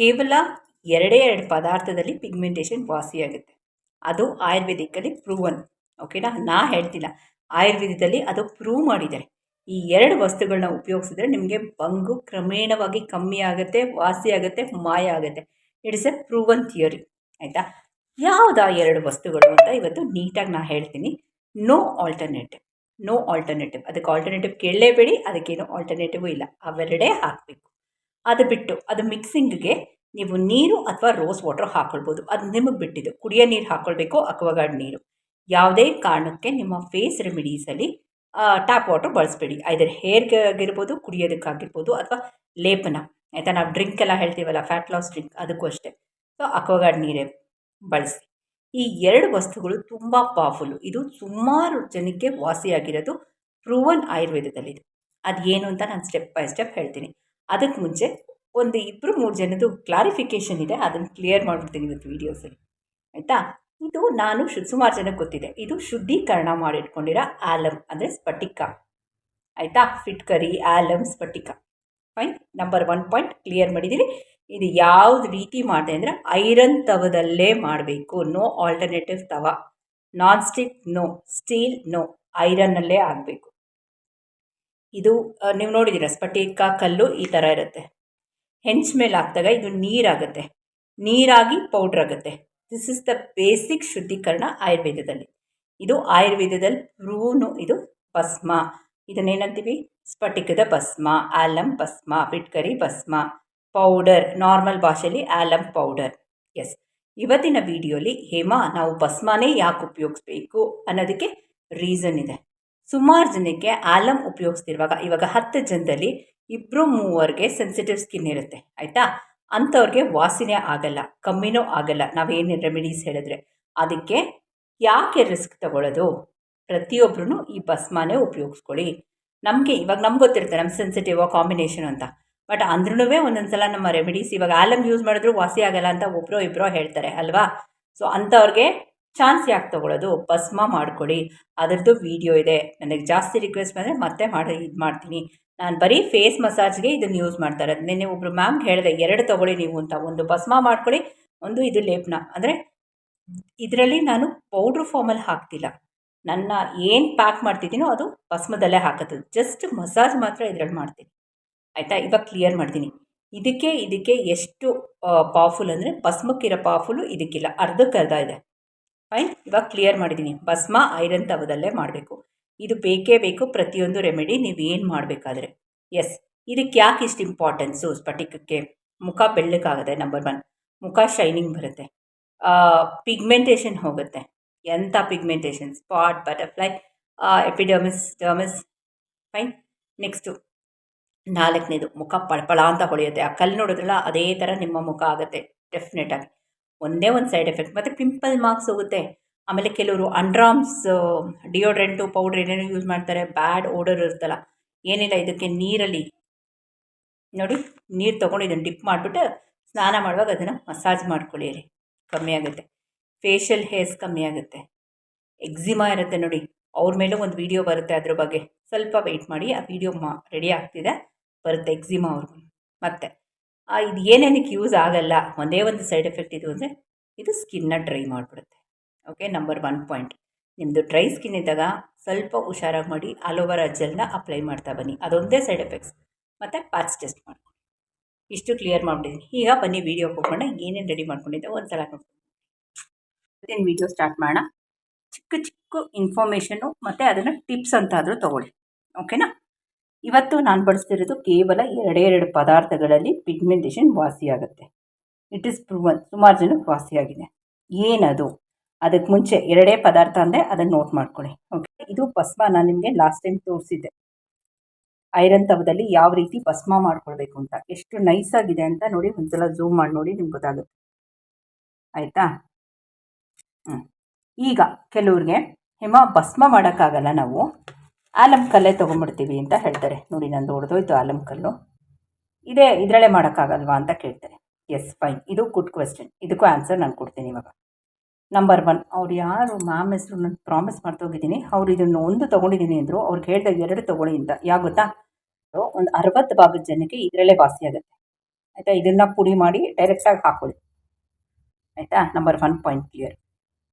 ಕೇವಲ ಎರಡೇ ಎರಡು ಪದಾರ್ಥದಲ್ಲಿ ಪಿಗ್ಮೆಂಟೇಷನ್ ವಾಸಿಯಾಗುತ್ತೆ. ಅದು ಆಯುರ್ವೇದಿಕಲ್ಲಿ ಪ್ರೂವನ್ ಓಕೆನಾ ನಾ ಹೇಳ್ತಿಲ್ಲ. ಆಯುರ್ವೇದದಲ್ಲಿ ಅದು ಪ್ರೂವ್ ಮಾಡಿದ್ದಾರೆ. ಈ ಎರಡು ವಸ್ತುಗಳನ್ನ ಉಪಯೋಗಿಸಿದ್ರೆ ನಿಮಗೆ ಬಂಗು ಕ್ರಮೇಣವಾಗಿ ಕಮ್ಮಿ ಆಗುತ್ತೆ, ವಾಸಿ ಆಗುತ್ತೆ, ಮಾಯ ಆಗುತ್ತೆ. ಇಟ್ಸ್ ಎ ಪ್ರೂವನ್ ಥಿಯರಿ ಆಯಿತಾ? ಯಾವುದಾ ಎರಡು ವಸ್ತುಗಳು ಅಂತ ಇವತ್ತು ನೀಟಾಗಿ ನಾನು ಹೇಳ್ತೀನಿ. ನೋ ಆಲ್ಟರ್ನೇಟಿವ್ ನೋ ಆಲ್ಟರ್ನೇಟಿವ್ ಅದಕ್ಕೆ ಆಲ್ಟರ್ನೇಟಿವ್ ಕೇಳಲೇಬೇಡಿ, ಅದಕ್ಕೇನು ಆಲ್ಟರ್ನೇಟಿವ್ ಇಲ್ಲ. ಅವೆರಡೇ ಹಾಕಬೇಕು. ಅದು ಬಿಟ್ಟು ಅದು ಮಿಕ್ಸಿಂಗ್ಗೆ ನೀವು ನೀರು ಅಥವಾ ರೋಸ್ ವಾಟರ್ ಹಾಕೊಳ್ಬೋದು. ಅದು ನಿಮಗೆ ಬಿಟ್ಟಿದ್ದು. ಕುಡಿಯೋ ನೀರು ಹಾಕ್ಕೊಳ್ಬೇಕು ಅಕ್ವಾಗಾರ್ಡ್ ನೀರು. ಯಾವುದೇ ಕಾರಣಕ್ಕೆ ನಿಮ್ಮ ಫೇಸ್ ರೆಮಿಡೀಸಲ್ಲಿ ಟ್ಯಾಪ್ ವಾಟರ್ ಬಳಸಬೇಡಿ. ಐದರ್ ಹೇರ್ಗೆ ಆಗಿರ್ಬೋದು, ಕುಡಿಯೋದಕ್ಕಾಗಿರ್ಬೋದು ಅಥವಾ ಲೇಪನ. ಆಯಿತಾ? ನಾವು ಡ್ರಿಂಕ್ ಎಲ್ಲ ಹೇಳ್ತೀವಲ್ಲ ಫ್ಯಾಟ್ ಲಾಸ್ ಡ್ರಿಂಕ್ ಅದಕ್ಕೂ ಅಷ್ಟೇ. ಸೊ ಅಕ್ವಗಾರ್ಡ್ ನೀರೇ ಬಳಸಿ. ಈ ಎರಡು ವಸ್ತುಗಳು ತುಂಬ ಪವರ್ಫುಲ್ಲು ಇದು ಸುಮಾರು ಜನಕ್ಕೆ ವಾಸಿಯಾಗಿರೋದು ಪ್ರೂವನ್ ಆಯುರ್ವೇದದಲ್ಲಿದೆ ಅದು ಏನು ಅಂತ ನಾನು ಸ್ಟೆಪ್ ಬೈ ಸ್ಟೆಪ್ ಹೇಳ್ತೀನಿ. ಅದಕ್ಕೆ ಮುಂಚೆ ಒಂದು ಇಬ್ಬರು ಮೂರು ಜನದ್ದು ಕ್ಲಾರಿಫಿಕೇಷನ್ ಇದೆ, ಅದನ್ನು ಕ್ಲಿಯರ್ ಮಾಡಿಬಿಡ್ತೀನಿ ಇವತ್ತು ವೀಡಿಯೋಸಲ್ಲಿ ಆಯಿತಾ? ಇದು ನಾನು ಶು, ಸುಮಾರು ಜನಕ್ಕೆ ಗೊತ್ತಿದೆ. ಇದು ಶುದ್ಧೀಕರಣ ಮಾಡಿಟ್ಕೊಂಡಿರೋ ಆಲಮ್ ಅಂದರೆ ಸ್ಫಟಿಕ. ಆಯಿತಾ? ಫಿಟ್ಕರಿ ಆಲಮ್ ಸ್ಫಟಿಕ. Fine number one point clear ಮಾಡಿದ್ದೀರಿ ಇದು ಯಾವ್ದು ರೀತಿ ಮಾಡಿದೆ ಅಂದರೆ ಐರನ್ ತವದಲ್ಲೇ ಮಾಡಬೇಕು. ನೋ ಆಲ್ಟರ್ನೇಟಿವ್ ತವ. Non stick no steel no ಐರನ್ನಲ್ಲೇ ಆಗಬೇಕು. ಇದು ನೀವು ನೋಡಿದ್ದೀರ, ಸ್ಫಟಿಕ, ಕಲ್ಲು ಈ ಥರ ಇರುತ್ತೆ. ಹೆಂಚ್ ಮೇಲೆ ಹಾಕಿದಾಗ ಇದು ನೀರಾಗುತ್ತೆ. ನೀರಾಗಿ ಪೌಡ್ರ್ ಆಗುತ್ತೆ. ದಿಸ್ ಇಸ್ ದ ಬೇಸಿಕ್ ಶುದ್ಧೀಕರಣ ಆಯುರ್ವೇದದಲ್ಲಿ. ಇದು ಆಯುರ್ವೇದದಲ್ಲಿ ಪ್ರೂನು, ಇದು ಭಸ್ಮ. ಇದನ್ನೇನಂತೀವಿ? ಸ್ಫಟಿಕದ ಭಸ್ಮ ಆಲಮ್ ಭಸ್ಮ ಫಿಟ್ಕರಿ ಭಸ್ಮ, ಪೌಡರ್, ನಾರ್ಮಲ್ ಭಾಷೆಯಲ್ಲಿ ಆಲಮ್ ಪೌಡರ್. ಎಸ್ ಇವತ್ತಿನ ವಿಡಿಯೋಲಿ ಹೇಮಾ, ನಾವು ಭಸ್ಮನೇ ಯಾಕೆ ಉಪಯೋಗಿಸ್ಬೇಕು ಅನ್ನೋದಕ್ಕೆ ರೀಸನ್ ಇದೆ. ಸುಮಾರು ಜನಕ್ಕೆ ಆಲಮ್ ಉಪಯೋಗಿಸ್ತಿರುವಾಗ ಇವಾಗ ಹತ್ತು ಜನದಲ್ಲಿ ಇಬ್ಬರು ಮೂವರಿಗೆ ಸೆನ್ಸಿಟಿವ್ ಸ್ಕಿನ್ ಇರುತ್ತೆ, ಆಯಿತಾ? ಅಂಥವ್ರಿಗೆ ವಾಸಿನೇ ಆಗಲ್ಲ, ಕಮ್ಮಿನೂ ಆಗಲ್ಲ. ನಾವೇನು ರೆಮಿಡೀಸ್ ಹೇಳಿದ್ರೆ? ಅದಕ್ಕೆ ಯಾಕೆ ರಿಸ್ಕ್ ತಗೊಳ್ಳೋದು? ಪ್ರತಿಯೊಬ್ಬರೂ ಈ ಭಸ್ಮಾನೇ ಉಪಯೋಗಿಸ್ಕೊಳ್ಳಿ. ನಮಗೆ ಇವಾಗ ನಮ್ಗೆ ಗೊತ್ತಿರುತ್ತೆ ನಮ್ಮ ಸೆನ್ಸಿಟಿವ್ ಕಾಂಬಿನೇಷನ್ ಅಂತ. ಬಟ್ ಅಂದ್ರೂ ಒಂದೊಂದು ಸಲ ನಮ್ಮ ರೆಮಿಡೀಸ್ ಇವಾಗ ಆಲಮ್ ಯೂಸ್ ಮಾಡಿದ್ರು ವಾಸಿ ಆಗಲ್ಲ ಅಂತ ಒಬ್ಬರೋ ಇಬ್ಬರೋ ಹೇಳ್ತಾರೆ, ಅಲ್ವಾ? ಸೊ ಅಂಥವ್ರಿಗೆ ಚಾನ್ಸ್ ಯಾಕೆ ತೊಗೊಳ್ಳೋದು ಭಸ್ಮ ಮಾಡಿಕೊಡಿ. ಅದರದ್ದು ವೀಡಿಯೋ ಇದೆ. ನನಗೆ ಜಾಸ್ತಿ ರಿಕ್ವೆಸ್ಟ್ ಬಂದರೆ ಮತ್ತೆ ಮಾಡಿ, ಇದು ಮಾಡ್ತೀನಿ. ನಾನು ಬರೀ ಫೇಸ್ ಮಸಾಜ್ಗೆ ಇದನ್ನು ಯೂಸ್ ಮಾಡ್ತಾರೆ ನಿನ್ನೆ ಒಬ್ಬರು ಮ್ಯಾಮ್ ಹೇಳಿದೆ, ಎರಡು ತೊಗೊಳ್ಳಿ ನೀವು ಅಂತ. ಒಂದು ಭಸ್ಮ ಮಾಡ್ಕೊಳ್ಳಿ ಒಂದು ಇದು ಲೇಪನ. ಅಂದರೆ ಇದರಲ್ಲಿ ನಾನು ಪೌಡ್ರ್ ಫಾರ್ಮಲ್ಲಿ ಹಾಕ್ತಿಲ್ಲ. ನನ್ನ ಏನು ಪ್ಯಾಕ್ ಮಾಡ್ತಿದ್ದೀನೋ ಅದು ಭಸ್ಮದಲ್ಲೇ ಹಾಕೋದು. ಜಸ್ಟ್ ಮಸಾಜ್ ಮಾತ್ರ ಇದರಲ್ಲಿ ಮಾಡ್ತೀನಿ. ಆಯಿತಾ? ಇವಾಗ ಕ್ಲಿಯರ್ ಮಾಡ್ತೀನಿ. ಇದಕ್ಕೆ ಇದಕ್ಕೆ ಎಷ್ಟು ಪವರ್ಫುಲ್ ಅಂದರೆ ಭಸ್ಮಕ್ಕಿರೋ ಪವರ್ಫುಲ್ಲು ಇದಕ್ಕಿಲ್ಲ. ಅರ್ಧಕ್ಕೆ ಅರ್ಧ ಇದೆ. ಫೈನ್ ಇವಾಗ ಕ್ಲಿಯರ್ ಮಾಡಿದ್ದೀನಿ ಭಸ್ಮ ಐರನ್ ತವದಲ್ಲೇ ಮಾಡಬೇಕು. ಇದು ಬೇಕೇ ಬೇಕು, ಪ್ರತಿಯೊಂದು ರೆಮಿಡಿ ನೀವು ಏನು ಮಾಡಬೇಕಾದ್ರೆ. ಎಸ್ ಇದಕ್ಕೆ ಯಾಕೆ ಇಷ್ಟು ಇಂಪಾರ್ಟೆನ್ಸು ಸ್ಫಟಿಕಕ್ಕೆ? ಮುಖ ಬೆಳ್ಳಕ್ಕಾಗುತ್ತೆ ನಂಬರ್ ಒನ್ ಮುಖ ಶೈನಿಂಗ್ ಬರುತ್ತೆ. ಪಿಗ್ಮೆಂಟೇಷನ್ ಹೋಗುತ್ತೆ. ಎಂಥ pigmentation spot butterfly epidermis dermis fine next ನಾಲ್ಕನೇದು, ಮುಖ ಪಳಪಳ ಅಂತ ಹೊಳೆಯುತ್ತೆ. ಆ ಕಲ್ಲು ನೋಡಿದ್ರಲ್ಲ, ಅದೇ ಥರ ನಿಮ್ಮ ಮುಖ ಆಗುತ್ತೆ. ಡೆಫಿನೆಟಾಗಿ ಒಂದೇ ಒಂದು ಸೈಡ್ ಎಫೆಕ್ಟ್ ಮತ್ತು ಪಿಂಪಲ್ ಮಾರ್ಕ್ಸ್ ಹೋಗುತ್ತೆ. ಆಮೇಲೆ ಕೆಲವರು ಅಂಡ್ರಾಮ್ಸ್ ಡಿಯೋಡ್ರೆಂಟು ಪೌಡ್ರ್ ಏನೇನೋ ಯೂಸ್ ಮಾಡ್ತಾರೆ. ಬ್ಯಾಡ್ ಓಡರ್ ಇರುತ್ತಲ್ಲ. ಏನಿಲ್ಲ, ಇದಕ್ಕೆ ನೀರಲ್ಲಿ ನೋಡಿ, ನೀರು ತೊಗೊಂಡು ಇದನ್ನು ಡಿಪ್ ಮಾಡಿಬಿಟ್ಟು ಸ್ನಾನ ಮಾಡುವಾಗ ಅದನ್ನು ಮಸಾಜ್ ಮಾಡ್ಕೊಳ್ಳಿರಿ ಕಮ್ಮಿ ಆಗುತ್ತೆ. ಫೇಶಿಯಲ್ ಹೇರ್ಸ್ ಕಮ್ಮಿ ಆಗುತ್ತೆ. ಎಕ್ಸಿಮಾ ಇರುತ್ತೆ ನೋಡಿ. ಅವ್ರ ಮೇಲೂ ಒಂದು ವಿಡಿಯೋ ಬರುತ್ತೆ ಅದ್ರ ಬಗ್ಗೆ. ಸ್ವಲ್ಪ ವೆಯ್ಟ್ ಮಾಡಿ, ಆ ವಿಡಿಯೋ ಮಾ ರೆಡಿ ಆಗ್ತಿದೆ. ಬರುತ್ತೆ ಎಕ್ಸಿಮಾ ಅವ್ರಿಗೆ. ಮತ್ತು. ಇದು ಏನೇನಕ್ಕೆ ಯೂಸ್ ಆಗಲ್ಲ, ಒಂದೇ ಒಂದು ಸೈಡ್ ಎಫೆಕ್ಟ್ ಇದು ಅಂದರೆ ಇದು ಸ್ಕಿನ್ನ ಡ್ರೈ ಮಾಡಿಬಿಡುತ್ತೆ. ಓಕೆ ನಂಬರ್ ಒನ್ ಪಾಯಿಂಟ್ ನಿಮ್ಮದು ಡ್ರೈ ಸ್ಕಿನ್ ಇದ್ದಾಗ ಸ್ವಲ್ಪ ಹುಷಾರಾಗಿ ಮಾಡಿ ಆಲೋವೆರಾ ಜೆಲ್ನ ಅಪ್ಲೈ ಮಾಡ್ತಾ ಬನ್ನಿ. ಅದೊಂದೇ ಸೈಡ್ ಎಫೆಕ್ಟ್ಸ್ ಮತ್ತು ಪ್ಯಾಚ್ ಟೆಸ್ಟ್ ಮಾಡಿ ಇಷ್ಟು ಕ್ಲಿಯರ್ ಮಾಡಿಬಿಟ್ಟಿದ್ದೀನಿ ಈಗ ಬನ್ನಿ ವೀಡಿಯೋ ಹೋಗೋಣ. ಏನೇನು ರೆಡಿ ಮಾಡ್ಕೊಂಡಿದ್ದೆ ಒಂದು ಸಲ ನೋಡ್ಕೊಂಡು ವೀಡಿಯೋ ಸ್ಟಾರ್ಟ್ ಮಾಡೋಣ? ಚಿಕ್ಕ ಚಿಕ್ಕ ಇನ್ಫಾರ್ಮೇಷನ್ನು ಮತ್ತು ಅದನ್ನು ಟಿಪ್ಸ್ ಅಂತಾದರೂ ತೊಗೊಳ್ಳಿ. ಓಕೆನಾ ಇವತ್ತು ನಾನು ಬಳಸ್ತಿರೋದು ಕೇವಲ ಎರಡೇ ಎರಡು ಪದಾರ್ಥಗಳಲ್ಲಿ ಪಿಗ್ಮೆಂಟೇಷನ್ ವಾಸಿಯಾಗುತ್ತೆ. ಇಟ್ ಈಸ್ ಪ್ರೂವನ್ ಸುಮಾರು ಜನಕ್ಕೆ ವಾಸಿಯಾಗಿದೆ. ಏನದು? ಅದಕ್ಕೆ ಮುಂಚೆ ಎರಡೇ ಪದಾರ್ಥ ಅಂದರೆ ಅದನ್ನು ನೋಟ್ ಮಾಡ್ಕೊಳ್ಳಿ. ಓಕೆ ಇದು ಭಸ್ಮ ನಾನು ನಿಮಗೆ ಲಾಸ್ಟ್ ಟೈಮ್ ತೋರಿಸಿದ್ದೆ. ಐರನ್ ತವದಲ್ಲಿ ಯಾವ ರೀತಿ ಭಸ್ಮ ಮಾಡ್ಕೊಳ್ಬೇಕು ಅಂತ. ಎಷ್ಟು ನೈಸಾಗಿದೆ ಅಂತ ನೋಡಿ ಒಂದ್ಸಲ ಝೂಮ್ ಮಾಡಿ ನೋಡಿ ನಿಮ್ಗೆ ಗೊತ್ತಾಗುತ್ತೆ. ಆಯಿತಾ? ಈಗ ಕೆಲವ್ರಿಗೆ ಹಿಮ ಭಸ್ಮ ಮಾಡೋಕ್ಕಾಗಲ್ಲ ನಾವು. ಆಲಮ್ ಕಲ್ಲೇ ತೊಗೊಂಬಿಡ್ತೀವಿ ಅಂತ ಹೇಳ್ತಾರೆ. ನೋಡಿ ನಂದು ಹೊಡೆದೋಯ್ತು ಆಲಂ ಕಲ್ಲು ಇದೇ ಇದರಲ್ಲೇ ಮಾಡೋಕ್ಕಾಗಲ್ವಾ ಅಂತ ಕೇಳ್ತಾರೆ. ಎಸ್ ಫೈನ್ ಇದು ಗುಡ್ ಕ್ವೆಶ್ಚನ್ ಇದಕ್ಕೂ ಆನ್ಸರ್ ನಾನು ಕೊಡ್ತೀನಿ ಇವಾಗ. ನಂಬರ್ ಒನ್ ಅವ್ರು ಯಾರು? ಮ್ಯಾಮ್ ಹೆಸರು ನಾನು ಪ್ರಾಮಿಸ್ ಮಾಡ್ತೋಗಿದ್ದೀನಿ ಅವ್ರು ಇದನ್ನು ಒಂದು ತೊಗೊಂಡಿದ್ದೀನಿ ಅಂದರು ಅವ್ರಿಗೆ ಹೇಳಿದಾಗ ಎರಡು ತೊಗೊಳ್ಳಿ ಅಂತ. ಯಾ ಗೊತ್ತಾ? ಒಂದು ಅರವತ್ತು ಭಾಗದ ಜನಕ್ಕೆ ಇದರಲ್ಲೇ ವಾಸಿ ಆಗುತ್ತೆ. ಆಯಿತಾ? ಇದನ್ನು ಪುಡಿ ಮಾಡಿ ಡೈರೆಕ್ಟಾಗಿ ಹಾಕೊಳ್ಳಿ. ಆಯಿತಾ? ನಂಬರ್ ಒನ್ ಪಾಯಿಂಟ್ ಕ್ಲಿಯರ್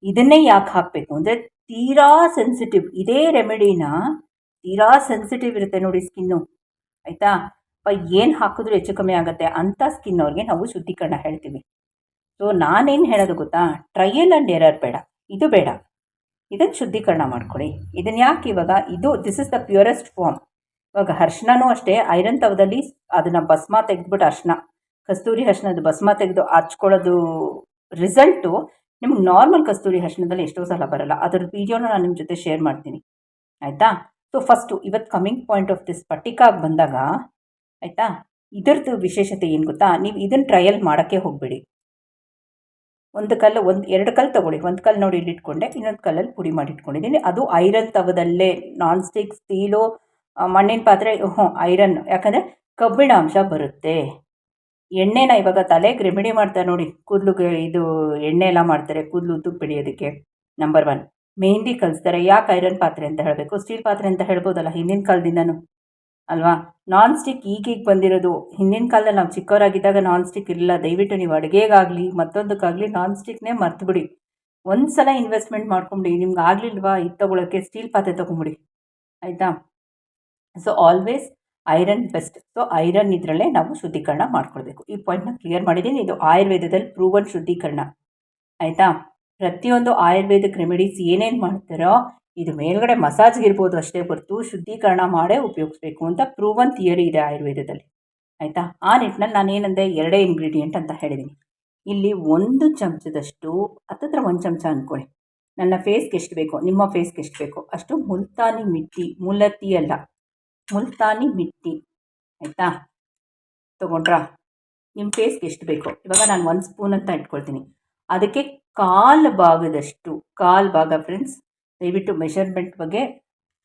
ಇದನ್ನೇ ಯಾಕೆ ಹಾಕಬೇಕು? ಅಂದರೆ ತೀರಾ ಸೆನ್ಸಿಟಿವ್ ಇದೇ ರೆಮಿಡಿನ ತೀರಾ ಸೆನ್ಸಿಟಿವ್ ಇರುತ್ತೆ ನೋಡಿ ಸ್ಕಿನ್ನು ಆಯಿತಾ? ಏನು ಹಾಕಿದ್ರೂ ಹೆಚ್ಚು ಕಮ್ಮಿ ಆಗುತ್ತೆ. ಅಂಥ ಸ್ಕಿನ್ ಅವ್ರಿಗೆ ನಾವು ಶುದ್ಧೀಕರಣ ಹೇಳ್ತೀವಿ. ಸೊ ನಾನೇನು ಹೇಳೋದು ಗೊತ್ತಾ? ಟ್ರಯಲ್ ಆ್ಯಂಡ್ ಎರರ್ ಬೇಡ. ಇದು ಬೇಡ. ಇದನ್ನು ಶುದ್ಧೀಕರಣ ಮಾಡ್ಕೊಳ್ಳಿ ಇದನ್ನು ಯಾಕೆ ಇವಾಗ? ಇದು this is the purest form ಇವಾಗ ಅರ್ಶನೂ ಅಷ್ಟೇ, ಐರನ್ ತವದಲ್ಲಿ ಅದನ್ನು ಭಸ್ಮ ತೆಗೆದ್ಬಿಟ್ಟು ಅರ್ಶನ ಕಸ್ತೂರಿ ಅರ್ಶಿನದ ಭಸ್ಮ ತೆಗೆದು ಹಚ್ಕೊಳ್ಳೋದು ರಿಸಲ್ಟು ನಿಮ್ಗೆ ನಾರ್ಮಲ್ ಕಸ್ತೂರಿ ಅರ್ಶಿನದಲ್ಲಿ ಎಷ್ಟೋ ಸಲ ಬರಲ್ಲ. ಅದರ ವೀಡಿಯೋನ ನಾನು ನಿಮ್ಮ ಜೊತೆ ಶೇರ್ ಮಾಡ್ತೀನಿ. ಆಯಿತಾ? ಸೊ ಫಸ್ಟು ಇವತ್ತು ಕಮಿಂಗ್ ಪಾಯಿಂಟ್ ಆಫ್ ದಿಸ್ ಪಟ್ಟಿಕಾಗಿ ಬಂದಾಗ, ಆಯಿತಾ? ಇದರದ್ದು ವಿಶೇಷತೆ ಏನು ಗೊತ್ತಾ? ನೀವು ಇದನ್ನು ಟ್ರಯಲ್ ಮಾಡೋಕ್ಕೆ ಹೋಗಬೇಡಿ. ಒಂದು ಕಲ್ಲು, ಒಂದು, ಎರಡು ಕಲ್ಲು ತೊಗೊಳ್ಳಿ. ಒಂದು ಕಲ್ಲು ನೋಡಿ ಇಲ್ಲಿ ಇಟ್ಕೊಂಡೆ, ಇನ್ನೊಂದು ಕಲ್ಲಲ್ಲಿ ಪುಡಿ ಮಾಡಿ ಇಟ್ಕೊಂಡಿದ್ದೀನಿ. ಅದು ಐರನ್ ತವದಲ್ಲೇ ನಾನ್ ಸ್ಟಿಕ್ ಸ್ಟೀಲು ಮಣ್ಣಿನ ಪಾತ್ರೆ, ಹ್ಞೂ, ಐರನ್. ಯಾಕಂದರೆ ಕಬ್ಬಿಣ ಅಂಶ ಬರುತ್ತೆ. ಎಣ್ಣೆನ ಇವಾಗ ತಲೆಗೆ ರೆಮಿಡಿ ಮಾಡ್ತಾರೆ ನೋಡಿ ಕೂದಲು ಇದು ಎಣ್ಣೆ ಎಲ್ಲ ಮಾಡ್ತಾರೆ, ಕೂದಲು ಬೆಳೆಯೋದಕ್ಕೆ ನಂಬರ್ ಒನ್ ಮೆಹಂದಿ ಕಲಿಸ್ತಾರೆ ಯಾಕೆ ಐರನ್ ಪಾತ್ರೆ ಅಂತ ಹೇಳಬೇಕು ಸ್ಟೀಲ್ ಪಾತ್ರೆ ಅಂತ ಹೇಳ್ಬೋದಲ್ಲ ಹಿಂದಿನ ಕಾಲದಿಂದನೂ ಅಲ್ವಾ ನಾನ್ ಸ್ಟಿಕ್ ಈಗೀಗ ಬಂದಿರೋದು, ಹಿಂದಿನ ಕಾಲದಲ್ಲಿ ನಾವು ಚಿಕ್ಕವರಾಗಿದ್ದಾಗ ನಾನ್ ಸ್ಟಿಕ್ ಇರಲಿಲ್ಲ, ದಯವಿಟ್ಟು ನೀವು ಅಡುಗೆಗಾಗಲಿ, ಮತ್ತೊಂದಕ್ಕಾಗಲಿ ನಾನ್ ಸ್ಟಿಕ್ನೇ ಮರ್ತುಬಿಡಿ. ಒಂದು ಸಲ ಇನ್ವೆಸ್ಟ್ಮೆಂಟ್ ಮಾಡ್ಕೊಂಬಿಡಿ, ನಿಮ್ಗೆ ಆಗಲಿಲ್ವಾ, ಇದು ತೊಗೊಳಕ್ಕೆ ಸ್ಟೀಲ್ ಪಾತ್ರೆ ತೊಗೊಂಬಿಡಿ. ಆಯಿತಾ? So always iron best so iron ಇದರಲ್ಲೇ ನಾವು ಶುದ್ಧೀಕರಣ ಮಾಡ್ಕೊಳ್ಬೇಕು. ಈ ಪಾಯಿಂಟ್ನ ಕ್ಲಿಯರ್ ಮಾಡಿದ್ದೀನಿ. ಇದು ಆಯುರ್ವೇದದಲ್ಲಿ ಪ್ರೂವನ್ ಶುದ್ಧೀಕರಣ. ಆಯಿತಾ? ಪ್ರತಿಯೊಂದು ಆಯುರ್ವೇದಿಕ್ ರೆಮಿಡೀಸ್ ಏನೇನು ಮಾಡ್ತಾರೋ ಇದು ಮೇಲ್ಗಡೆ ಮಸಾಜ್ಗೆ ಇರ್ಬೋದು ಅಷ್ಟೇ ಹೊರತು ಶುದ್ಧೀಕರಣ ಮಾಡೇ ಉಪಯೋಗಿಸ್ಬೇಕು ಅಂತ ಪ್ರೂವನ್ ಥಿಯರಿ ಇದೆ ಆಯುರ್ವೇದದಲ್ಲಿ. ಆಯಿತಾ? ಆ ನಿಟ್ಟಿನಲ್ಲಿ ನಾನು ಏನಂದೆ ಎರಡೇ ಇಂಗ್ರೀಡಿಯೆಂಟ್ ಅಂತ ಹೇಳಿದ್ದೀನಿ ಇಲ್ಲಿ ಒಂದು ಚಮಚದಷ್ಟು, ಹತ್ತತ್ರ ಒಂದು ಚಮಚ ಅಂದ್ಕೊಳ್ಳಿ ನನ್ನ ಫೇಸ್ಗೆ ಎಷ್ಟು ಬೇಕೋ, ನಿಮ್ಮ ಫೇಸ್ಗೆ ಎಷ್ಟು ಬೇಕೋ ಅಷ್ಟು ಮುಲ್ತಾನಿ ಮಿಟ್ಟಿ ಮುಲತಿ ಅಲ್ಲ, ಮುಲ್ತಾನಿ ಮಿಟ್ಟಿ. ಆಯಿತಾ? ತಗೊಂಡ್ರಾ? ನಿಮ್ಮ ಫೇಸ್ಗೆ ಎಷ್ಟು ಬೇಕೋ, ಇವಾಗ ನಾನು ಒಂದು ಸ್ಪೂನ್ ಅಂತ ಇಟ್ಕೊಳ್ತೀನಿ. ಅದಕ್ಕೆ ಕಾಲು ಭಾಗದಷ್ಟು ಕಾಲು ಭಾಗ ಫ್ರೆಂಡ್ಸ್ ದಯವಿಟ್ಟು ಮೆಷರ್ಮೆಂಟ್ ಬಗ್ಗೆ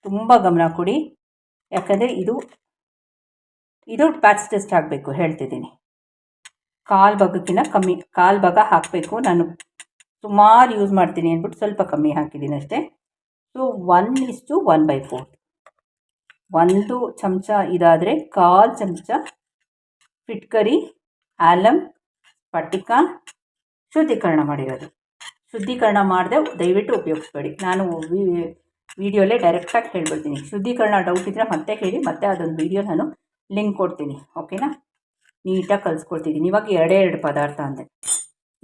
ತುಂಬ ಗಮನ ಕೊಡಿ. ಯಾಕಂದರೆ ಇದು ಇದು ಪ್ಯಾಚ್ ಟೆಸ್ಟ್ ಆಗಬೇಕು, ಹೇಳ್ತಿದ್ದೀನಿ. ಕಾಲು ಭಾಗಕ್ಕಿಂತ ಕಮ್ಮಿ ಕಾಲು ಭಾಗ ಹಾಕಬೇಕು. ನಾನು ಸುಮಾರು ಯೂಸ್ ಮಾಡ್ತೀನಿ ಅಂದ್ಬಿಟ್ಟು ಸ್ವಲ್ಪ ಕಮ್ಮಿ ಹಾಕಿದ್ದೀನಿ ಅಷ್ಟೇ. So one is to one by four ಒಂದು ಚಮಚ ಇದಾದರೆ ಕಾಲು ಚಮಚ ಫಿಟ್ಕರಿ ಆಲಮ್ ಪಟ್ಟಿಕ ಶುದ್ಧೀಕರಣ ಮಾಡಿರೋದು. ಶುದ್ಧೀಕರಣ ಮಾಡದೆ ದಯವಿಟ್ಟು ಉಪಯೋಗಿಸ್ಬೇಡಿ. ನಾನು ವಿಡಿಯೋಲೇ ಡೈರೆಕ್ಟಾಗಿ ಹೇಳ್ಬಿಡ್ತೀನಿ. ಶುದ್ಧೀಕರಣ ಡೌಟ್ ಇದ್ದರೆ ಮತ್ತೆ ಹೇಳಿ, ಮತ್ತೆ ಅದೊಂದು ವಿಡಿಯೋ ನಾನು ಲಿಂಕ್ ಕೊಡ್ತೀನಿ ಓಕೆನಾ ನೀಟಾಗಿ ಕಲಿಸ್ಕೊಡ್ತಿದ್ದೀನಿ. ಇವಾಗ ಎರಡೇ ಎರಡು ಪದಾರ್ಥ ಅಂದೆ.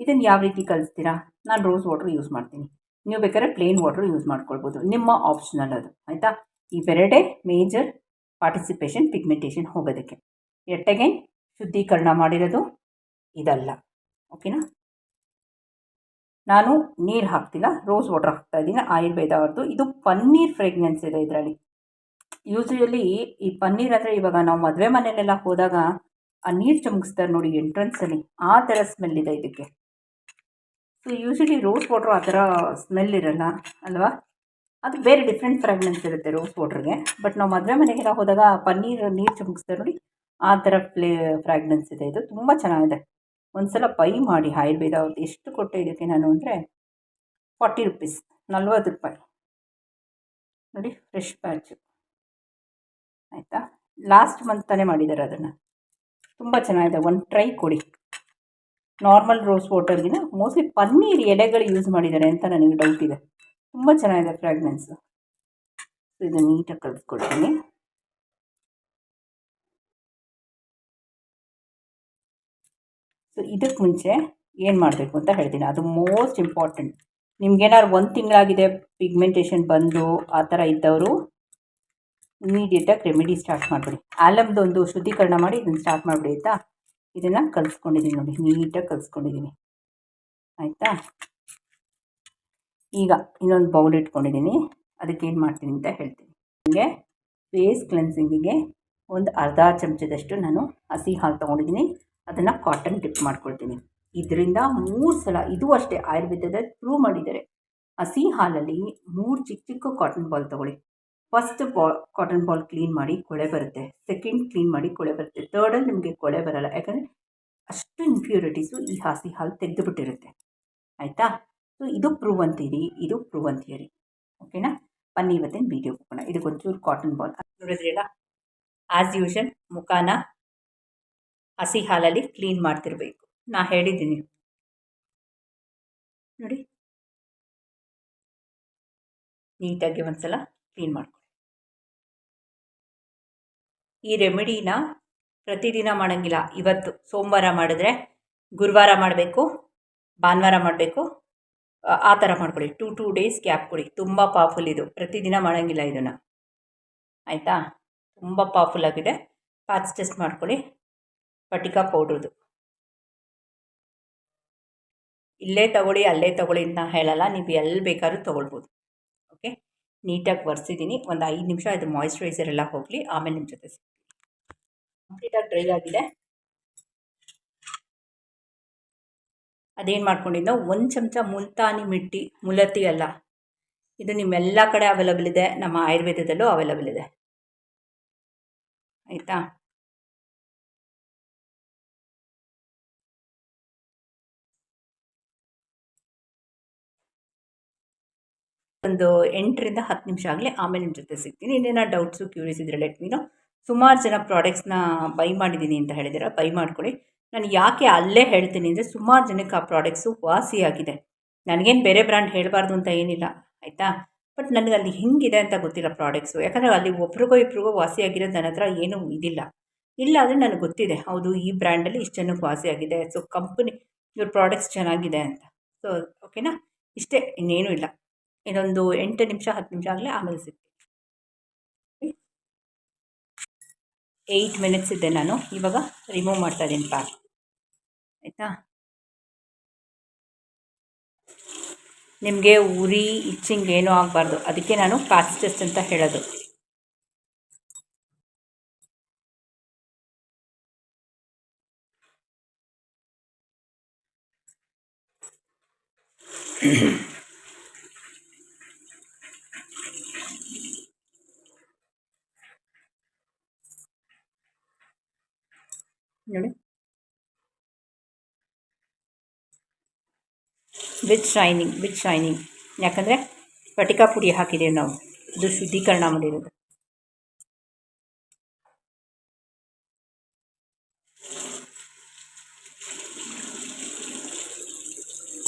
ಇದನ್ನು ಯಾವ ರೀತಿ ಕಲಿಸ್ತೀರಾ? ನಾನು ರೋಸ್ ವಾಟ್ರ್ ಯೂಸ್ ಮಾಡ್ತೀನಿ. ನೀವು ಬೇಕಾದ್ರೆ ಪ್ಲೇನ್ ವಾಟ್ರ್ ಯೂಸ್ ಮಾಡ್ಕೊಳ್ಬೋದು. ನಿಮ್ಮ ಆಪ್ಷನಲ್ ಅದು, ಆಯಿತಾ? ಇವೆರಡೇ ಮೇಜರ್ ಪಾರ್ಟಿಸಿಪೇಷನ್ ಪಿಗ್ಮೆಂಟೇಷನ್ ಹೋಗೋದಕ್ಕೆ. ಎಟ್ಟೆಗೆ? ಶುದ್ಧೀಕರಣ ಮಾಡಿರೋದು ಇದಲ್ಲ ಓಕೆನಾ ನಾನು ನೀರು ಹಾಕ್ತಿಲ್ಲ ರೋಸ್ ವಾಟರ್ ಹಾಕ್ತಾ ಇದ್ದೀನಿ, ಆಯುರ್ವೇದ ಅವ್ರದ್ದು ಇದು ಪನ್ನೀರ್ ಫ್ರೆಗ್ನೆನ್ಸ್ ಇದೆ ಇದರಲ್ಲಿ. ಯೂಸ್ವಲಿ ಈ ಪನ್ನೀರ್ ಅಂದರೆ ಇವಾಗ ನಾವು ಮದುವೆ ಮನೆಯಲ್ಲೆಲ್ಲ ಹೋದಾಗ ಆ ನೀರು ಚಮಕಿಸ್ತಾರೆ ನೋಡಿ ಎಂಟ್ರೆನ್ಸಲ್ಲಿ ಆ ಥರ ಸ್ಮೆಲ್ ಇದೆ ಇದಕ್ಕೆ. ಸೊ ಯೂಶಲಿ ರೋಸ್ ವಾಟರ್ ಆ ಥರ ಸ್ಮೆಲ್ ಇರಲ್ಲ, ಅಲ್ವಾ? ಅದು ಬೇರೆ ಡಿಫ್ರೆಂಟ್ ಫ್ರಾಗ್ನೆನ್ಸ್ ಇರುತ್ತೆ ರೋಸ್ ವಾಟ್ರಿಗೆ ಬಟ್ ನಾವು ಮದುವೆ ಮನೆಗೆಲ್ಲ ಹೋದಾಗ ಪನ್ನೀರ್ ನೀರು ಚಮಕಿಸ್ತಾರೆ ನೋಡಿ, ಆ ಥರ ಫ್ಲೇ ಫ್ರಾಗ್ನೆನ್ಸ್ ಇದೆ. ಇದು ತುಂಬ ಚೆನ್ನಾಗಿದೆ. ಒಂದು ಸಲ ಬೈ ಮಾಡಿ ಆಯುರ್ವೇದ ಅವ್ರದ್ದು ಎಷ್ಟು ಕೊಟ್ಟೆ ಇದಕ್ಕೆ ನಾನು ಅಂದರೆ ಫಾರ್ಟಿ ರುಪೀಸ್, ನಲ್ವತ್ತು ರೂಪಾಯಿ. ನೋಡಿ, ಫ್ರೆಶ್ ಪ್ಯಾಚು ಆಯಿತಾ? ಲಾಸ್ಟ್ ಮಂತ್ ತಾನೇ ಮಾಡಿದ್ದಾರೆ ಅದನ್ನು. ತುಂಬ ಚೆನ್ನಾಗಿದೆ. ಒಂದು ಟ್ರೈ ಕೊಡಿ. ನಾರ್ಮಲ್ ರೋಸ್ ವಾಟರ್ಗಿನ ಮೋಸ್ಟ್ಲಿ ಪನ್ನೀರ್ ಎಲೆಗಳು ಯೂಸ್ ಮಾಡಿದ್ದಾರೆ ಅಂತ ನನಗೆ ಡೌಟ್ ಇದೆ. ತುಂಬ ಚೆನ್ನಾಗಿದೆ ಫ್ರಾಗ್ನೆನ್ಸು ಇದು ನೀಟಾಗಿ ಕಲಿಸ್ಕೊಡ್ತೀನಿ ಸೊ ಇದಕ್ಕೆ ಮುಂಚೆ ಏನು ಮಾಡಬೇಕು ಅಂತ ಹೇಳ್ತೀನಿ. ಅದು ಮೋಸ್ಟ್ ಇಂಪಾರ್ಟೆಂಟ್ ನಿಮ್ಗೇನಾದ್ರು ಒಂದು ತಿಂಗಳಾಗಿದೆ ಪಿಗ್ಮೆಂಟೇಷನ್ ಬಂದು ಆ ಥರ ಇದ್ದವರು ಇಮಿಡಿಯೇಟಾಗಿ ರೆಮಿಡಿ ಸ್ಟಾರ್ಟ್ ಮಾಡಿಬಿಡಿ. ಆಲಮ್ದು ಒಂದು ಶುದ್ಧೀಕರಣ ಮಾಡಿ ಇದನ್ನು ಸ್ಟಾರ್ಟ್ ಮಾಡಿಬಿಡಿ ಆಯಿತಾ? ಇದನ್ನು ಕಲಿಸ್ಕೊಂಡಿದ್ದೀನಿ ನೋಡಿ, ನೀಟಾಗಿ ಕಲಿಸ್ಕೊಂಡಿದ್ದೀನಿ ಆಯಿತಾ? ಈಗ ಇನ್ನೊಂದು ಬೌಲ್ ಇಟ್ಕೊಂಡಿದ್ದೀನಿ ಅದಕ್ಕೆ ಏನು ಮಾಡ್ತೀನಿ ಅಂತ ಹೇಳ್ತೀನಿ. ನನಗೆ ಫೇಸ್ ಕ್ಲೆನ್ಸಿಂಗಿಗೆ ಒಂದು ಅರ್ಧ ಚಮಚದಷ್ಟು ನಾನು ಹಸಿ ಹಾಲು ತೊಗೊಂಡಿದ್ದೀನಿ ಅದನ್ನು ಕಾಟನ್ ಡಿಪ್ ಮಾಡ್ಕೊಳ್ತೀನಿ. ಇದರಿಂದ ಮೂರು ಸಲ, ಇದು ಅಷ್ಟೇ ಆಯುರ್ವೇದದ ಪ್ರೂವ್ ಮಾಡಿದ್ದಾರೆ. ಹಸಿ ಹಾಲಲ್ಲಿ ಮೂರು ಚಿಕ್ಕ ಚಿಕ್ಕ ಕಾಟನ್ ಬಾಲ್ ತೊಗೊಳ್ಳಿ. ಫಸ್ಟ್ ಬಾ ಕಾಟನ್ ಬಾಲ್ ಕ್ಲೀನ್ ಮಾಡಿ ಕೊಳೆ ಬರುತ್ತೆ. ಸೆಕೆಂಡ್ ಕ್ಲೀನ್ ಮಾಡಿ ಕೊಳೆ ಬರುತ್ತೆ. ತರ್ಡಲ್ಲಿ ನಿಮಗೆ ಕೊಳೆ ಬರಲ್ಲ. ಯಾಕಂದರೆ ಅಷ್ಟು ಇಂಪ್ಯೂರಿಟೀಸು ಈ ಹಸಿ ಹಾಲು ತೆಗೆದುಬಿಟ್ಟಿರುತ್ತೆ. ಆಯಿತಾ? ಸೊ ಇದು ಪ್ರೂವ್ ಅಂತೀರಿ, ಇದು ಪ್ರೂವ್ ಅಂತೀರಿ. ಓಕೆನಾ ಬನ್ನಿ ಇವತ್ತಿನ ವೀಡಿಯೋ ಹೋಗೋಣ. ಇದಕ್ಕೊಂಚೂರು ಕಾಟನ್ ಬಾಲ್ ನೋಡಿದ್ರಲ್ಲ ಆ್ಯಸ್ ಯೂಶಲ್ ಮುಖಾನ ಹಸಿ ಹಾಲಲ್ಲಿ ಕ್ಲೀನ್ ಮಾಡ್ತಿರ್ಬೇಕು. ನಾ ಹೇಳಿದ್ದೀನಿ. ನೋಡಿ. ನೀಟಾಗಿ ಒಂದ್ಸಲ ಕ್ಲೀನ್ ಮಾಡ್ಕೊಳ್ಳಿ ಈ ರೆಮಿಡಿನ ಪ್ರತಿದಿನ ಮಾಡೋಂಗಿಲ್ಲ. ಇವತ್ತು ಸೋಮವಾರ ಮಾಡಿದ್ರೆ ಗುರುವಾರ ಮಾಡಬೇಕು, ಭಾನುವಾರ ಮಾಡಬೇಕು, ಆ ಥರ ಮಾಡ್ಕೊಳ್ಳಿ ಟೂ ಟೂ ಡೇಸ್ ಗ್ಯಾಪ್ ಕೊಡಿ. ತುಂಬ ಪವರ್ಫುಲ್ ಇದು. ಪ್ರತಿದಿನ ಮಾಡೋಂಗಿಲ್ಲ ಇದನ್ನು. ಆಯಿತಾ? ತುಂಬ ಪವರ್ಫುಲ್ ಆಗಿದೆ. ಪ್ಯಾಚ್ ಟೆಸ್ಟ್ ಮಾಡ್ಕೊಳ್ಳಿ ಪಟಿಕಾ ಪೌಡ್ರದು. ಇಲ್ಲೇ ತಗೊಳ್ಳಿ, ಅಲ್ಲೇ ತಗೊಳ್ಳಿ ಅಂತ ಹೇಳಲ್ಲ, ನೀವು ಎಲ್ಲಿ ಬೇಕಾದ್ರೂ ತೊಗೊಳ್ಬೋದು. ಓಕೆ ನೀಟಾಗಿ ಒರೆಸಿದ್ದೀನಿ. ಒಂದು ಐದು ನಿಮಿಷ ಅದು ಮಾಯಿಶ್ಚರೈಸರ್ ಎಲ್ಲ ಹೋಗಲಿ, ಆಮೇಲೆ ನಿಮ್ಮ ಜೊತೆ ಕಂಪ್ಲೀಟಾಗಿ ಡ್ರೈ ಆಗಿದೆ. ಅದೇನು ಮಾಡ್ಕೊಂಡಿದ್ದೋ ಒಂದು ಚಮಚ ಮುಲ್ತಾನಿ ಮಿಟ್ಟಿ ಮುಲತಿ ಅಲ್ಲ. ಇದು ನಿಮ್ಮೆಲ್ಲ ಕಡೆ ಅವೈಲಬಲ್ ಇದೆ. ನಮ್ಮ ಆಯುರ್ವೇದದಲ್ಲೂ ಅವೈಲಬಲ್ ಇದೆ. ಆಯಿತಾ? ಒಂದು ಎಂಟರಿಂದ ಹತ್ತು ನಿಮಿಷ ಆಗಲಿ ಆಮೇಲೆ ನಿಮ್ಮ ಜೊತೆ ಸಿಗ್ತೀನಿ. ಇನ್ನೇನೋ ಡೌಟ್ಸು ಕ್ಯೂರಿಯಸ್ ಇದ್ದರೆ ಲೆಟ್ ಮೀನು ಸುಮಾರು ಜನ ಪ್ರಾಡಕ್ಟ್ಸ್ನ ಬೈ ಮಾಡಿದ್ದೀನಿ ಅಂತ ಹೇಳಿದಿರ ಬೈ ಮಾಡ್ಕೊಳ್ಳಿ. ನಾನು ಯಾಕೆ ಅಲ್ಲೇ ಹೇಳ್ತೀನಿ ಅಂದರೆ ಸುಮಾರು ಜನಕ್ಕೆ ಆ ಪ್ರಾಡಕ್ಟ್ಸು ವಾಸಿಯಾಗಿದೆ ನನಗೇನು ಬೇರೆ ಬ್ರ್ಯಾಂಡ್ ಹೇಳಬಾರ್ದು ಅಂತ ಏನಿಲ್ಲ, ಆಯಿತಾ? ಬಟ್ ನನಗೆ ಅಲ್ಲಿ ಹೆಂಗಿದೆ ಅಂತ ಗೊತ್ತಿಲ್ಲ ಪ್ರಾಡಕ್ಟ್ಸು ಯಾಕಂದರೆ ಅಲ್ಲಿ ಒಬ್ರಿಗೋ ಇಬ್ರಿಗೋ ವಾಸಿಯಾಗಿರೋದು ನನ್ನ ಹತ್ರ ಏನೂ ಇದಿಲ್ಲ. ಇಲ್ಲ ಆದರೆ ನನಗೆ ಗೊತ್ತಿದೆ, ಹೌದು, ಈ ಬ್ರ್ಯಾಂಡಲ್ಲಿ ಇಷ್ಟು ಜನಕ್ಕೆ ವಾಸಿಯಾಗಿದೆ ಸೊ ಕಂಪ್ನಿ ಇವ್ರ ಪ್ರಾಡಕ್ಟ್ಸ್ ಚೆನ್ನಾಗಿದೆ ಅಂತ. ಸೊ ಓಕೆನಾ ಇಷ್ಟೇ, ಇನ್ನೇನೂ ಇಲ್ಲ. ಇನ್ನೊಂದು ಎಂಟು ನಿಮಿಷ, ಹತ್ತು ನಿಮಿಷ ಆಗಲಿ ಆಮೇಲೆ ಸಿಗ್ತೀನಿ. ಏಯ್ಟ್ ಮಿನಿಟ್ಸ್ ಇದ್ದೆ ನಾನು. ಇವಾಗ ರಿಮೂವ್ ಮಾಡ್ತಾ ಇದ್ದೀನಿ ಪ್ಯಾಕ್ ಆಯಿತಾ? ನಿಮಗೆ ಉರಿ ಇಚ್ಚಿಂಗ್ ಏನೂ ಆಗಬಾರ್ದು. ಅದಕ್ಕೆ ನಾನು ಟೆಸ್ಟ್ ಅಂತ ಹೇಳೋದು ನೋಡಿ ವಿತ್ ಶೈನಿಂಗ್ ವಿತ್ ಶೈನಿಂಗ್ ಯಾಕಂದರೆ ಪಟಿಕಾ ಪುಡಿ ಹಾಕಿದ್ದೇವೆ ನಾವು. ಇದು ಶುದ್ಧೀಕರಣ ಮಾಡಿರೋದು.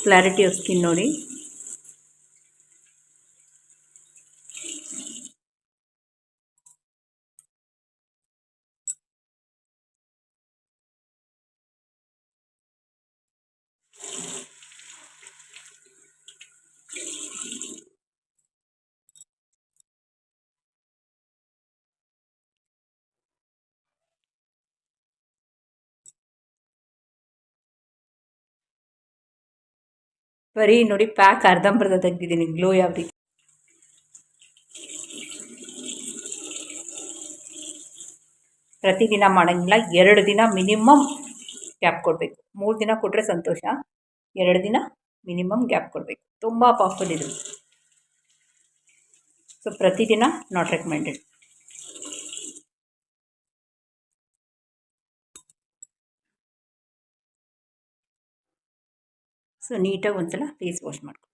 ಕ್ಲಾರಿಟಿ ಆಫ್ ಸ್ಕಿನ್ ನೋಡಿ. ಬರೀ ನೋಡಿ ಪ್ಯಾಕ್ ಅರ್ಧಂಬರ್ಧ ತೆಗ್ದಿದ್ದೀನಿ ಗ್ಲೋ ಯಾವ ರೀತಿ ಪ್ರತಿದಿನ ಮಾಡೋಂಗಿಲ್ಲ, ಎರಡು ದಿನ ಮಿನಿಮಮ್ ಗ್ಯಾಪ್ ಕೊಡಬೇಕು. ಮೂರು ದಿನ ಕೊಟ್ಟರೆ ಸಂತೋಷ, ಎರಡು ದಿನ ಮಿನಿಮಮ್ ಗ್ಯಾಪ್ ಕೊಡಬೇಕು. ತುಂಬ ಪವರ್ಫುಲ್ ಇದು. ಸೊ ಪ್ರತಿದಿನ ನಾಟ್ ರೆಕಮೆಂಡೆಡ್ ಸೊ ನೀಟಾಗಿ ಒಂದ್ಸಲ ಫೇಸ್ ವಾಶ್ ಮಾಡ್ಕೊ.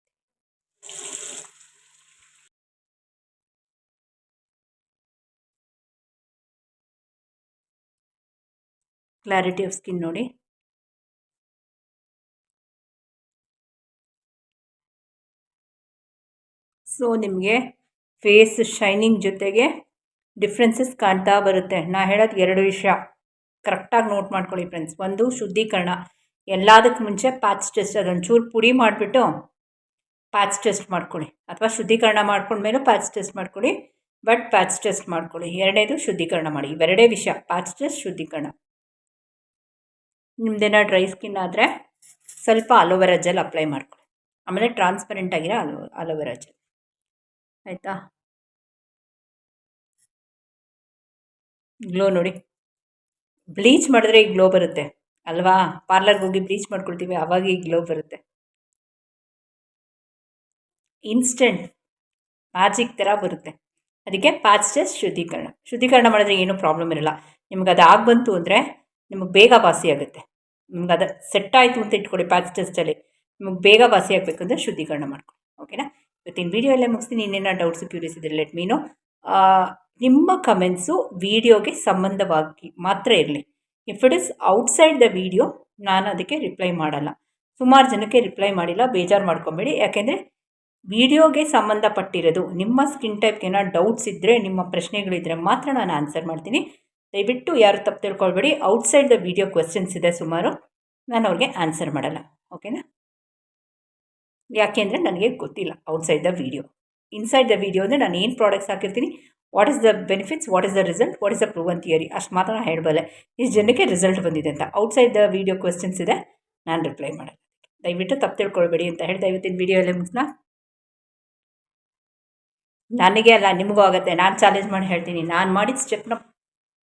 ಕ್ಲಾರಿಟಿ ಆಫ್ ಸ್ಕಿನ್ ನೋಡಿ. ಸೊ ನಿಮಗೆ ಫೇಸ್ ಶೈನಿಂಗ್ ಜೊತೆಗೆ ಡಿಫ್ರೆನ್ಸಸ್ ಕಾಣ್ತಾ ಬರುತ್ತೆ. ನಾ ಹೇಳೋದು ಎರಡು ವಿಷಯ. ಕರೆಕ್ಟಾಗಿ ನೋಟ್ ಮಾಡ್ಕೊಳ್ಳಿ ಫ್ರೆಂಡ್ಸ್ ಒಂದು ಶುದ್ಧೀಕರಣ. ಎಲ್ಲದಕ್ಕೆ ಮುಂಚೆ ಪ್ಯಾಚ್ ಟೆಸ್ಟ್ ಅದೊಂಚೂರು ಪುಡಿ ಮಾಡಿಬಿಟ್ಟು ಪ್ಯಾಚ್ ಟೆಸ್ಟ್ ಮಾಡ್ಕೊಳ್ಳಿ. ಅಥವಾ ಶುದ್ಧೀಕರಣ ಮಾಡ್ಕೊಂಡ್ಮೇಲೂ ಪ್ಯಾಚ್ ಟೆಸ್ಟ್ ಮಾಡ್ಕೊಳ್ಳಿ ಬಟ್ ಪ್ಯಾಚ್ ಟೆಸ್ಟ್ ಮಾಡ್ಕೊಳ್ಳಿ. ಎರಡನೇದು ಶುದ್ಧೀಕರಣ ಮಾಡಿ. ಇವೆರಡೇ ವಿಷಯ. ಪ್ಯಾಚ್ ಟೆಸ್ಟ್ ಶುದ್ಧೀಕರಣ. ನಿಮ್ದೇನೋ ಡ್ರೈ ಸ್ಕಿನ್ ಆದರೆ ಸ್ವಲ್ಪ ಅಲೋವೆರಾ ಜೆಲ್ ಅಪ್ಲೈ ಮಾಡ್ಕೊಳ್ಳಿ. ಆಮೇಲೆ ಟ್ರಾನ್ಸ್ಪರೆಂಟ್ ಆಗಿರೋ ಅಲೋ, ಅಲೋವೆರಾ ಜೆಲ್ ಆಯಿತಾ? ಗ್ಲೋ ನೋಡಿ. ಬ್ಲೀಚ್ ಮಾಡಿದ್ರೆ ಈ ಗ್ಲೋ ಬರುತ್ತೆ. ಅಲ್ವಾ? ಪಾರ್ಲರ್ಗೆ ಹೋಗಿ ಬ್ಲೀಚ್ ಮಾಡ್ಕೊಳ್ತೀವಿ ಆವಾಗ ಈ ಗ್ಲೋ ಬರುತ್ತೆ. ಇನ್ಸ್ಟೆಂಟ್ ಮ್ಯಾಜಿಕ್ ಥರ ಬರುತ್ತೆ. ಅದಕ್ಕೆ ಪ್ಯಾಚಸ್ ಶುದ್ಧೀಕರಣ. ಶುದ್ಧೀಕರಣ ಮಾಡಿದ್ರೆ ಏನೂ ಪ್ರಾಬ್ಲಮ್ ಇರಲ್ಲ. ನಿಮ್ಗೆ ಅದು ಆಗಿ ಬಂತು ಅಂದರೆ ನಿಮಗೆ ಬೇಗ ವಾಸಿ ಆಗುತ್ತೆ. ನಿಮ್ಗೆ ಅದು ಸೆಟ್ ಆಯಿತು ಅಂತ ಇಟ್ಕೊಳ್ಳಿ ಪ್ಯಾಚ್ ಟೆಸ್ಟಲ್ಲಿ ನಿಮಗೆ ಬೇಗ ವಾಸಿ ಆಗಬೇಕಂದ್ರೆ ಶುದ್ಧೀಕರಣ ಮಾಡ್ಕೊಳ್ಳಿ. ಓಕೆನಾ ಇವತ್ತಿನ ವೀಡಿಯೋ ಎಲ್ಲ ಮುಗಿಸ್ತೀನಿ. ಇನ್ನೇನೋ ಡೌಟ್ಸ್ ಕ್ಯೂರಿಯಸ್ ಇದ್ರೆ ಲೆಟ್ ಮೀನು ನಿಮ್ಮ ಕಮೆಂಟ್ಸು ವೀಡಿಯೋಗೆ ಸಂಬಂಧವಾಗಿ ಮಾತ್ರ ಇರಲಿ. If it is outside the video ನಾನು ಅದಕ್ಕೆ ರಿಪ್ಲೈ ಮಾಡಲ್ಲ. ಸುಮಾರು ಜನಕ್ಕೆ ರಿಪ್ಲೈ ಮಾಡಿಲ್ಲ, ಬೇಜಾರು ಮಾಡ್ಕೊಬೇಡಿ. ಯಾಕೆಂದರೆ ವಿಡಿಯೋಗೆ ಸಂಬಂಧಪಟ್ಟಿರೋದು, ನಿಮ್ಮ ಸ್ಕಿನ್ ಟೈಪ್ಗೆ ಏನೋ ಡೌಟ್ಸ್ ಇದ್ದರೆ ನಿಮ್ಮ ಪ್ರಶ್ನೆಗಳಿದ್ದರೆ ಮಾತ್ರ ನಾನು ಆನ್ಸರ್ ಮಾಡ್ತೀನಿ. ದಯವಿಟ್ಟು ಯಾರು ತಪ್ಪು ತಿಳ್ಕೊಳ್ಬೇಡಿ. ಔಟ್ಸೈಡ್ ದ ವಿಡಿಯೋ ಕ್ವೆಶನ್ಸ್ ಇದೆ ಸುಮಾರು, ನಾನು ಅವ್ರಿಗೆ ಆನ್ಸರ್ ಮಾಡಲ್ಲ. ಓಕೆನಾ ಯಾಕೆಂದರೆ ನನಗೆ ಗೊತ್ತಿಲ್ಲ outside the video inside the video ಅಂದರೆ ನಾನು ಏನು ಪ್ರಾಡಕ್ಟ್ಸ್ ಹಾಕಿರ್ತೀನಿ? What is the benefits what is the result what is the proven theory ಅಷ್ಟು ಮಾತ್ರ ನಾನು ಹೇಳಬಲ್ಲೆ. ಇಷ್ಟು ಜನಕ್ಕೆ ರಿಸಲ್ಟ್ ಬಂದಿದೆ ಅಂತ. ಔಟ್ಸೈಡ್ ದ ವೀಡಿಯೋ ಕ್ವೆಶನ್ಸ್ ಇದೆ, ನಾನು ರಿಪ್ಲೈ ಮಾಡಲ್ಲ ದಯವಿಟ್ಟು ತಪ್ಪು ತಿಳ್ಕೊಳ್ಬೇಡಿ ಅಂತ ಹೇಳಿ ಇವತ್ತಿನ ವೀಡಿಯೋ ಮುಗಿಸ್ಲಾ ನನಗೆ ಅಲ್ಲ, ನಿಮಗೂ ಆಗುತ್ತೆ. ನಾನು ಚಾಲೆಂಜ್ ಮಾಡಿ ಹೇಳ್ತೀನಿ. ನಾನು ಮಾಡಿದ ಸ್ಟೆಪ್ನ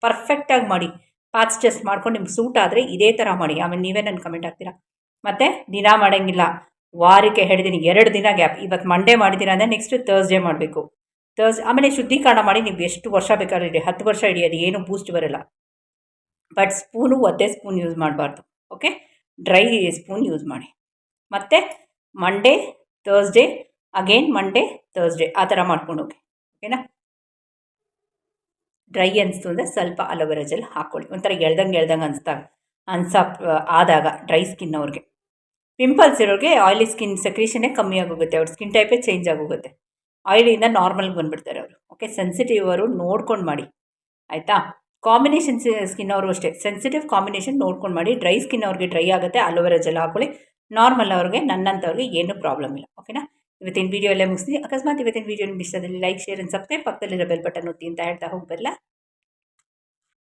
ಪರ್ಫೆಕ್ಟಾಗಿ ಮಾಡಿ. ಪಾಚ್ ಟೆಸ್ಟ್ ಮಾಡ್ಕೊಂಡು ನಿಮ್ಗೆ ಸೂಟ್ ಆದರೆ ಇದೇ ಥರ ಮಾಡಿ. ಆಮೇಲೆ ನೀವೇ ನನ್ನ ಕಮೆಂಟ್ ಹಾಕ್ತೀರಾ? ಮತ್ತು, ದಿನ ಮಾಡೋಂಗಿಲ್ಲ. ವಾರಕ್ಕೆ ಹೇಳಿದ್ದೀನಿ ಎರಡು ದಿನ ಗ್ಯಾಪ್ ಇವತ್ತು ಮಂಡೇ ಮಾಡಿದ್ದೀರಾ ಅಂದರೆ ನೆಕ್ಸ್ಟ್ ತರ್ಸ್ಡೇ ಮಾಡಬೇಕು. ತರ್ಸ್ ಆಮೇಲೆ ಶುದ್ಧೀಕರಣ ಮಾಡಿ ನೀವು ಎಷ್ಟು ವರ್ಷ ಬೇಕಾದ್ರೂ ಇಡಿ, ಹತ್ತು ವರ್ಷ ಹಿಡಿಯೋದು ಏನು ಬೂಸ್ಟ್ ಬರೋಲ್ಲ. ಬಟ್ ಸ್ಪೂನು ಒದ್ದೆ ಸ್ಪೂನ್ ಯೂಸ್ ಮಾಡಬಾರ್ದು ಓಕೆ ಡ್ರೈ ಸ್ಪೂನ್ ಯೂಸ್ ಮಾಡಿ. ಮತ್ತು Monday Thursday again Monday Thursday ಆ ಥರ ಮಾಡ್ಕೊಂಡು ಹೋಗಿ ಓಕೆನಾ ಡ್ರೈ ಅನಿಸ್ತು ಅಂದರೆ ಸ್ವಲ್ಪ ಅಲೋವೆರಾ ಜೆಲ್ ಹಾಕ್ಕೊಳ್ಳಿ ಒಂಥರ ಎಳ್ದಂಗೆ ಎಳ್ದಂಗೆ ಅನಿಸ್ದಾಗ ಅನ್ಸ, ಆದಾಗ ಡ್ರೈ ಸ್ಕಿನ್ ಅವ್ರಿಗೆ. ಪಿಂಪಲ್ಸ್ ಇರೋರಿಗೆ ಆಯಿಲಿ ಸ್ಕಿನ್ ಸೆಕ್ರೇಷನ್ನೇ ಕಮ್ಮಿ ಆಗೋಗುತ್ತೆ, ಅವ್ರ ಸ್ಕಿನ್ ಟೈಪೇ ಚೇಂಜ್ ಆಗೋಗುತ್ತೆ. ಆಯಿಲಿಂದ ನಾರ್ಮಲ್ಗೆ ಬಂದುಬಿಡ್ತಾರೆ ಅವರು. ಓಕೆ ಸೆನ್ಸಿಟಿವ್ ಅವರು ನೋಡ್ಕೊಂಡು ಮಾಡಿ. ಆಯಿತಾ? ಕಾಂಬಿನೇಷನ್ ಸ್ಕಿನ್ ಅವರು ಅಷ್ಟೇ. ಸೆನ್ಸಿಟಿವ್ ಕಾಂಬಿನೇಷನ್ ನೋಡ್ಕೊಂಡು ಮಾಡಿ ಡ್ರೈ ಸ್ಕಿನ್ ಅವ್ರಿಗೆ ಡ್ರೈ ಆಗುತ್ತೆ ಅಲೋವೆರಾ ಜೆಲ್ ಹಾಕೊಳ್ಳಿ. ನಾರ್ಮಲ್ ಅವ್ರಿಗೆ ನನ್ನಂಥವ್ರಿಗೆ ಏನೂ ಪ್ರಾಬ್ಲಮ್ ಇಲ್ಲ. ಓಕೆನಾ ಇವತ್ತಿನ ವೀಡಿಯೋ ಎಲ್ಲ ಮುಗಿಸ್ತೀನಿ. ಅಕಸ್ಮಾತ್ ಇವತ್ತಿನ ವೀಡಿಯೋ ನಿಮ್ಗೆ ಇಷ್ಟದಲ್ಲಿ ಲೈಕ್ ಶೇರ್ ಆ್ಯಂಡ್ ಸಬ್ಸ್ಕ್ರೈಬ್ ಪಕ್ಕದಲ್ಲಿರೋ ಬೆಲ್ ಬಟನ್ ಒತ್ತಿ ಅಂತ ಹೇಳ್ತಾ ಹೋಗಿ ಬರಲ್ಲ